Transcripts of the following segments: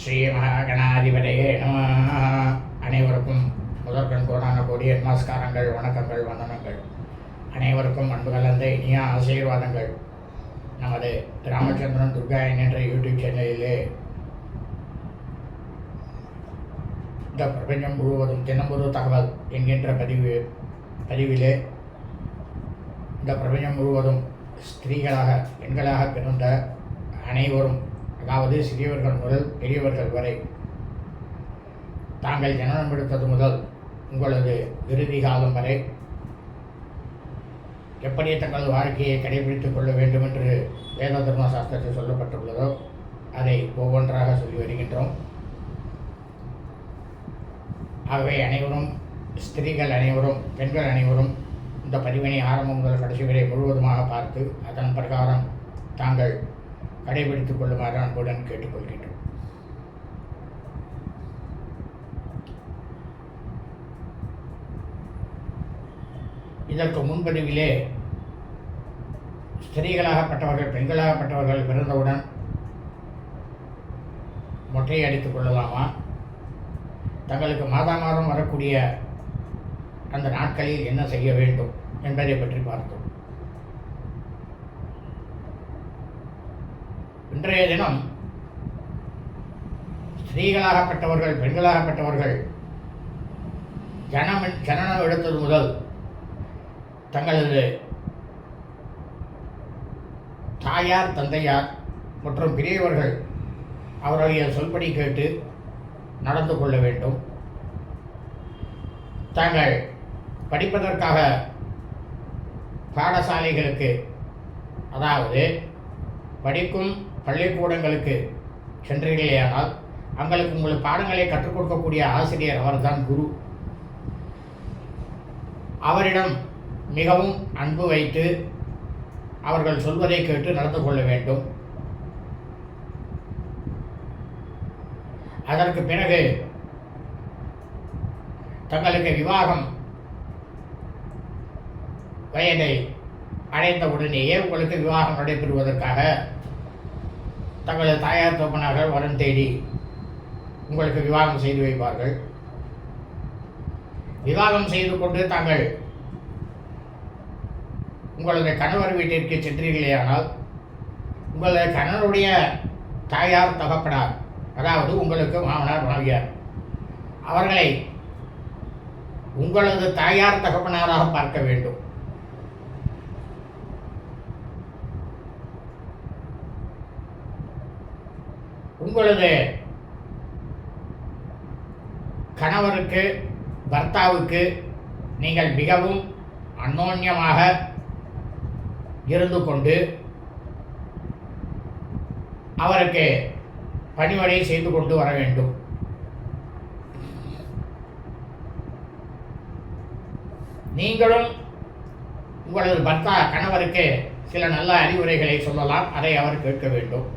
ஸ்ரீ மகாகணாதிபதியே நம. அனைவருக்கும் முதற்கண் கோடான கோடிய நமஸ்காரங்கள் வணக்கங்கள் வந்தனங்கள். அனைவருக்கும் அன்பு கலந்த இனிய ஆசீர்வாதங்கள். நமது ராமச்சந்திரன் துர்கா என்ற யூடியூப் சேனலிலே இந்த பிரபஞ்சம் முழுவதும் தினம்பொரு தகவல் என்கின்ற பதிவு பதிவிலே இந்த பிரபஞ்சம் முழுவதும் ஸ்திரீகளாக பெண்களாக பிறந்த அனைவரும் அதாவது சிறியவர்கள் முதல் பெரியவர்கள் வரை. தாங்கள் ஜனனம் எடுத்தது முதல் உங்களது இறுதி காலம் வரை. எப்படி தங்கள் வாழ்க்கையை கடைபிடித்துக் கொள்ள வேண்டும் என்று வேத தர்ம சாஸ்திரத்தில் சொல்லப்பட்டுள்ளதோ அதை ஒவ்வொன்றாக சொல்லி வருகின்றோம். ஆகவே அனைவரும் ஸ்திரீகள் அனைவரும் பெண்கள் அனைவரும் இந்த பதிவினை ஆரம்பம் முதல் கடைசி வரை முழுவதுமாக பார்த்து அதன் பிரகாரம் தாங்கள் கடைபிடித்துக் கொள்ளுமாறு அன்புடன் கேட்டுக்கொள்கின்றோம். இதற்கு முன்பதிவிலே ஸ்திரீகளாகப்பட்டவர்கள் பெண்களாகப்பட்டவர்கள் பிறந்தவுடன் மொட்டையை அடித்துக் கொள்ளலாமா? தங்களுக்கு மாதா மாதம் வரக்கூடிய அந்த நாட்களில் என்ன செய்ய வேண்டும் என்பதை பற்றி பார்த்தோம். இன்றைய தினம் ஸ்திரீகளாகப்பட்டவர்கள் பெண்களாகப்பட்டவர்கள் ஜனம் ஜனனம் எடுத்தது முதல் தங்களது தாயார் தந்தையார் மற்றும் பெரியவர்கள் அவருடைய சொல்படி கேட்டு நடந்து கொள்ள வேண்டும். தாங்கள் படிப்பதற்காக பாடசாலைகளுக்கு அதாவது படிக்கும் பள்ளிக்கூடங்களுக்கு சென்றீர்களேயானால் அங்களுக்கு உங்களுக்கு பாடங்களை கற்றுக் கொடுக்கக்கூடிய ஆசிரியர் அவர்தான் குரு. அவரிடம் மிகவும் அன்பு வைத்து அவர்கள் சொல்வதை கேட்டு நடந்து கொள்ள வேண்டும். அதற்கு பிறகு தங்களுக்கு விவாகம் வயதை அடைந்தவுடனேயே உங்களுக்கு விவாகம் நடைபெறுவதற்காக தங்களது தாயார் தோப்பனார்கள் வரன் தேடி உங்களுக்கு விவாகம் செய்து வைப்பார்கள். விவாகம் செய்து கொண்டு தாங்கள் உங்களது கணவர் வீட்டிற்கு சென்றீர்களேயானால் உங்களது கணவருடைய தாயார் தகப்பனார் அதாவது உங்களுக்கு மாமனார் மாமியார் அவர்களை உங்களது தாயார் தகப்பனாராக பார்க்க வேண்டும். உங்களது கணவருக்கு பர்த்தாவுக்கு நீங்கள் மிகவும் அந்யோன்யமாக இருந்து கொண்டு அவருக்கு பணிவடை செய்து கொண்டு வர வேண்டும். நீங்களும் உங்களது பர்த்தா கணவருக்கு சில நல்ல அறிவுரைகளை சொல்லலாம். அதை அவர் கேட்க வேண்டும்.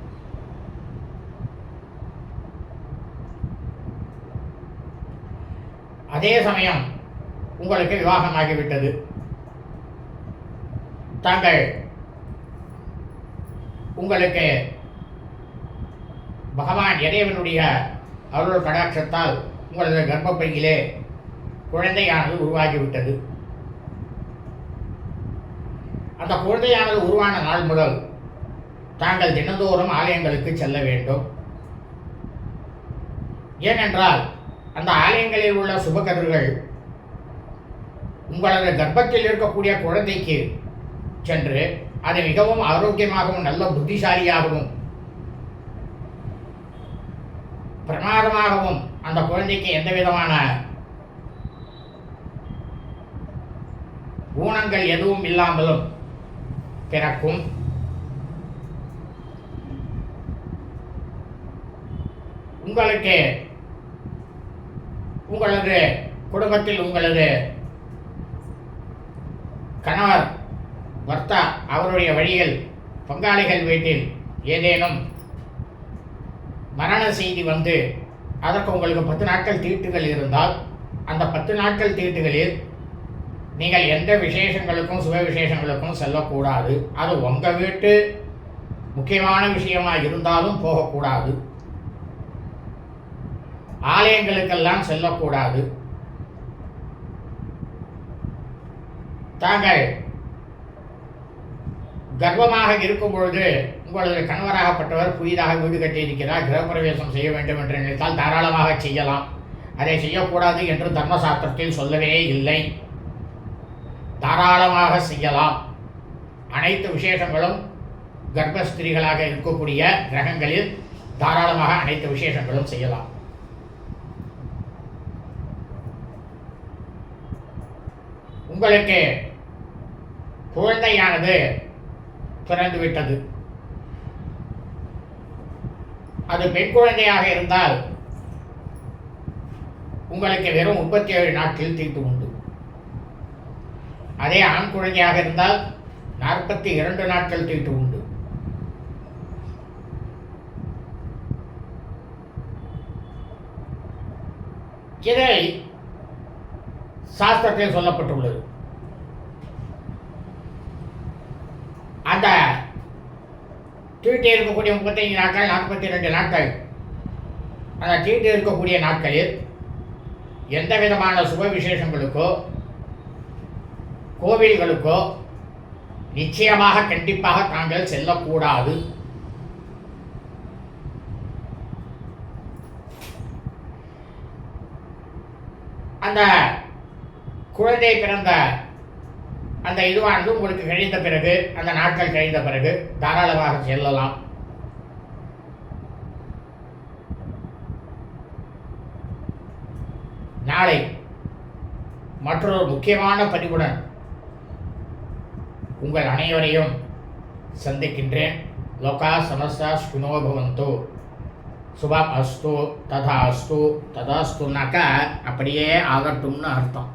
அதே சமயம் உங்களுக்கு விவாகமாகிவிட்டது. தாங்கள் உங்களுக்கு பகவான் இறைவனுடைய அருள் கடாட்சத்தால் உங்களது கர்ப்பப்பையிலே குழந்தையானது உருவாகிவிட்டது. அந்த குழந்தையானது உருவான நாள் முதல் தாங்கள் தினந்தோறும் ஆலயங்களுக்கு செல்ல வேண்டும். ஏனென்றால் அந்த ஆலயங்களில் உள்ள சுபகதிர்கள் உங்களது கர்ப்பத்தில் இருக்கக்கூடிய குழந்தைக்கு சென்று அது மிகவும் ஆரோக்கியமாகவும் நல்ல புத்திசாலியாகவும் பிரமாதமாகவும் அந்த குழந்தைக்கு எந்த விதமான ஊனங்கள் எதுவும் இல்லாமலும் பிறக்கும். உங்களுக்கு உங்களது குடும்பத்தில் உங்களது கணவர் வர்த்தா அவருடைய வழியில் பங்காளிகள் வீட்டில் ஏதேனும் மரண செய்தி வந்து அதற்கு உங்களுக்கு பத்து நாட்கள் தீட்டுகள் இருந்தால் அந்த பத்து நாட்கள் தீட்டுகளில் நீங்கள் எந்த விசேஷங்களுக்கும் சுப விசேஷங்களுக்கும் செல்லக்கூடாது. அது உங்கள் வீட்டு முக்கியமான விஷயமாக இருந்தாலும் போகக்கூடாது. ஆலயங்களுக்கெல்லாம் செல்லக்கூடாது. தாங்கள் கர்ப்பமாக இருக்கும் பொழுது உங்களது கணவராகப்பட்டவர் புதிதாக வீடு கட்டியிருக்கிறார் கிரகப்பிரவேசம் செய்ய வேண்டும் என்று நினைத்தால் தாராளமாக செய்யலாம். அதை செய்யக்கூடாது என்று தர்மசாஸ்திரத்தில் சொல்லவே இல்லை. தாராளமாக செய்யலாம். அனைத்து விசேஷங்களும் கர்ப்பஸ்திரிகளாக இருக்கக்கூடிய கிரகங்களில் தாராளமாக அனைத்து விசேஷங்களும் செய்யலாம். உங்களுக்கு குழந்தையானது பிறந்து விட்டது அது பெண் குழந்தையாக இருந்தால் உங்களுக்கு வெறும் முப்பத்தி ஏழு நாட்கள் தீட்டு உண்டு. அதே ஆண் குழந்தையாக இருந்தால் நாற்பத்தி இரண்டு நாட்கள் தீட்டு உண்டு. இதை சாஸ்திரத்தில் சொல்லப்பட்டுள்ளது. அந்த தீட்டு இருக்கக்கூடிய முப்பத்தைந்து நாட்கள் நாற்பத்தி ரெண்டு நாட்கள். அந்த தீட்டு இருக்கக்கூடிய நாட்களில் எந்த விதமான சுப விசேஷங்களுக்கோ கோவில்களுக்கோ நிச்சயமாக கண்டிப்பாக தாங்கள் செல்லக்கூடாது. அந்த குழந்தை பிறந்த அந்த இதுவானது உங்களுக்கு கழிந்த பிறகு அந்த நாட்கள் கழிந்த பிறகு தாராளமாக செல்லலாம். நாளை மற்றொரு முக்கியமான பதிவுடன் உங்கள் அனைவரையும் சந்திக்கின்றேன். லோகா சமஸ்தா சுனோ பவந்தோ. சுபம் அஸ்து ததா அஸ்து ததாஸ்துனாக்கா அப்படியே ஆகட்டும்னு அர்த்தம்.